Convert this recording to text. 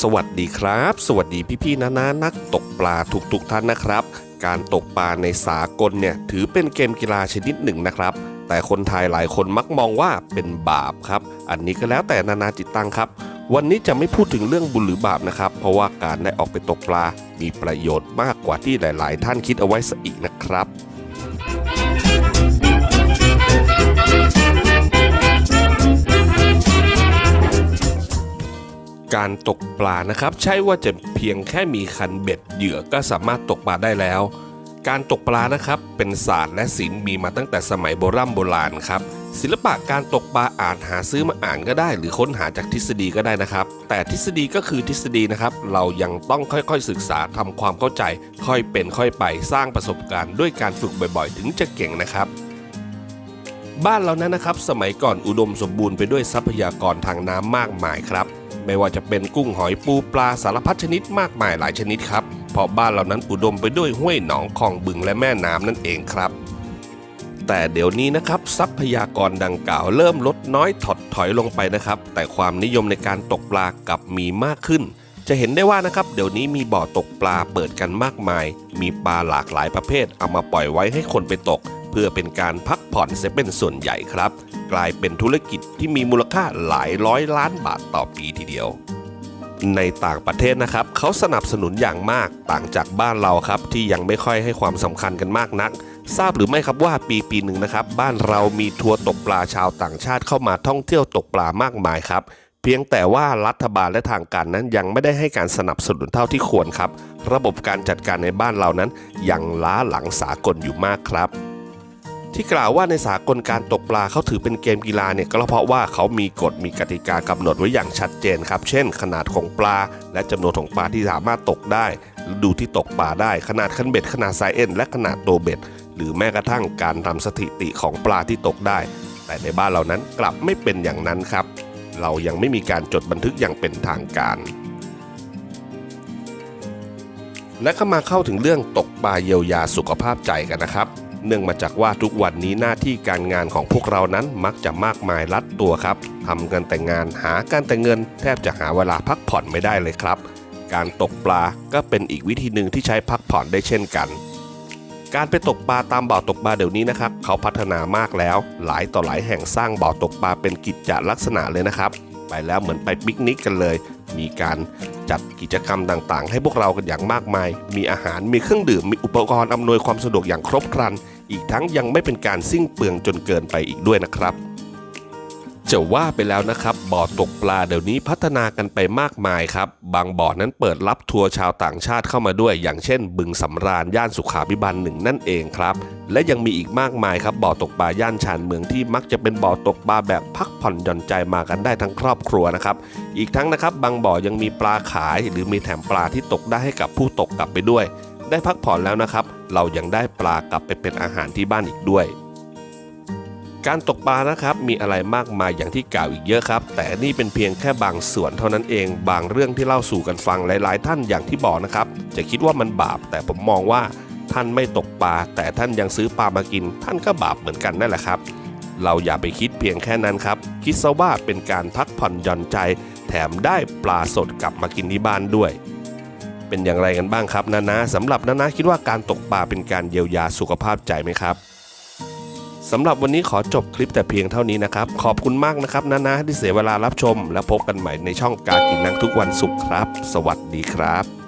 สวัสดีครับ สวัสดีพี่ๆนานานักตกปลาทุกๆท่านนะครับ การตกปลาในสากลเนี่ยถือเป็นเกมกีฬาชนิดหนึ่งนะครับ แต่คนไทยหลายคนมักมองว่าเป็นบาปครับ อันนี้ก็แล้วแต่นานาจิตตังครับ วันนี้จะไม่พูดถึงเรื่องบุญหรือบาปนะครับ เพราะว่าการได้ออกไปตกปลา มีประโยชน์มากกว่าที่หลาย ๆ ท่านคิดเอาไว้ซะอีกนะครับ การตกปลานะครับ ใช่ว่าจะเพียงแค่มีคันเบ็ดเหยื่อก็สามารถตกปลาได้แล้ว การตกปลานะครับเป็นศาสตร์และศิลป์มีมาตั้งแต่สมัยโบราณโบราณครับศิลปะการตกปลาอ่านหาซื้อมาอ่านก็ได้ หรือค้นหาจากทฤษฎีก็ได้นะครับ แต่ทฤษฎีก็คือทฤษฎีนะครับ เรายังต้องค่อยๆศึกษาทำความเข้าใจ ค่อยเป็นค่อยไปสร้างประสบการณ์ด้วยการฝึกบ่อยๆ ถึงจะเก่งนะครับ บ้านเรานั้นนะครับ สมัยก่อนอุดมสมบูรณ์ไปด้วยทรัพยากรทางน้ำมากมายครับ ไม่ว่าจะเป็นกุ้งหอยปูปลาสารพัดชนิดมากมายหลายชนิดครับ เพราะบ้านเรานั้นอุดมไปด้วยห้วยหนองคลองบึงและแม่น้ำนั่นเองครับ แต่เดี๋ยวนี้นะครับทรัพยากรดังกล่าวเริ่มลดน้อยถดถอยลงไปนะครับ แต่ความนิยมในการตกปลากลับมีมากขึ้น จะเห็นได้ว่านะครับเดี๋ยวนี้มีบ่อตกปลาเปิดกันมากมาย มีปลาหลากหลายประเภทเอามาปล่อยไว้ให้คนไปตก เพื่อเป็นการพักผ่อนเสียเป็นส่วนใหญ่ครับ กลายเป็นธุรกิจที่มีมูลค่าหลายร้อยล้านบาทต่อปีทีเดียว ในต่างประเทศนะครับเขาสนับสนุนอย่างมากต่างจากบ้านเราครับที่ยังไม่ค่อยให้ความสำคัญกันมากนัก ทราบหรือไม่ครับว่าปีปีหนึ่งนะครับ บ้านเรามีทัวร์ตกปลาชาวต่างชาติเข้ามาท่องเที่ยวตกปลามากมายครับเพียงแต่ว่ารัฐบาลและทางการนั้นยังไม่ได้ให้การสนับสนุนเท่าที่ควรครับ ระบบการจัดการในบ้านเรานั้นยังล้าหลังสากลอยู่มากครับ ที่กล่าวว่าในสากลการตกปลาเขาถือเป็นเกมกีฬาเนี่ยก็เพราะว่าเขามีกฎมีกติกากำหนดไว้อย่างชัดเจนครับ เช่น ขนาดของปลา และจำนวนของปลาที่สามารถตกได้ดูที่ตกปลาได้ ขนาดคันเบ็ดขนาดไซเอ็นและขนาดตัวเบ็ด หรือแม้กระทั่งการทำสถิติของปลาที่ตกได้ แต่ในบ้านเรานั้นกลับไม่เป็นอย่างนั้นครับ เรายังไม่มีการจดบันทึกอย่างเป็นทางการและก็มาเข้าถึงเรื่องตกปลาเยียวยาสุขภาพใจกันนะครับ เนื่องมาจากว่าทุกวันนี้หน้าที่การงานของพวกเรานั้นมักจะมากมายรัดตัวครับทำกันแต่งานหาการแต่เงิน แทบจะหาเวลาพักผ่อนไม่ได้เลยครับ การตกปลาก็เป็นอีกวิธีหนึ่งที่ใช้พักผ่อนได้เช่นกันการไปตกปลาตามบ่อตกปลาเดี๋ยวนี้นะครับเขาพัฒนามากแล้ว หลายต่อหลายแห่งสร้างบ่อตกปลาเป็นกิจจลักษณะเลยนะครับ ไปแล้วเหมือนไปปิกนิกกันเลย มีการ จัดกิจกรรมต่างๆ ให้พวกเรากันอย่างมากมาย มีอาหารมีเครื่องดื่ม มีอุปกรณ์อำนวยความสะดวกอย่างครบครัน อีกทั้งยังไม่เป็นการสิ้นเปลืองจนเกินไปอีกด้วยนะครับ จะว่าไปแล้วนะครับ บ่อตกปลาเดี๋ยวนี้พัฒนากันไปมากมายครับ บางบ่อนั้นเปิดรับทัวร์ชาวต่างชาติเข้ามาด้วย อย่างเช่น บึงสำราญย่านสุขาพิบาลหนึ่งนั่นเองครับ และยังมีอีกมากมายครับบ่อตกปลาย่านชานเมืองที่มักจะเป็นบ่อตกปลาแบบพักผ่อนหย่อนใจมากันได้ทั้งครอบครัวนะครับ อีกทั้งนะครับ บางบ่อยังมีปลาขาย หรือมีแถมปลาที่ตกได้ให้กับผู้ตกกลับไปด้วย ได้พักผ่อนแล้วนะครับ เรายังได้ปลากลับไปเป็นอาหารที่บ้านอีกด้วย การตกปลานะครับมีอะไรมากมายอย่างที่กล่าวอีกเยอะครับ แต่นี่เป็นเพียงแค่บางส่วนเท่านั้นเอง บางเรื่องที่เล่าสู่กันฟังหลาย ๆ ท่านอย่างที่บอกนะครับ จะคิดว่ามันบาป แต่ผมมองว่าท่านไม่ตกปลาแต่ท่านยังซื้อปลามากิน ท่านก็บาปเหมือนกันนั่นแหละครับ เราอย่าไปคิดเพียงแค่นั้นครับ คิดซะว่าเป็นการพักผ่อนหย่อนใจ แถมได้ปลาสดกลับมากินที่บ้านด้วยเป็นอย่างไรกันบ้างครับนานาสำหรับนานาคิดว่าการตกปลาเป็นการเยียวยาสุขภาพใจไหมครับ สำหรับวันนี้ขอจบคลิปแต่เพียงเท่านี้นะครับ ขอบคุณมากนะครับนะนะที่เสียเวลารับชม และพบกันใหม่ในช่องการกินนังทุกวันศุกร์ครับ สวัสดีครับ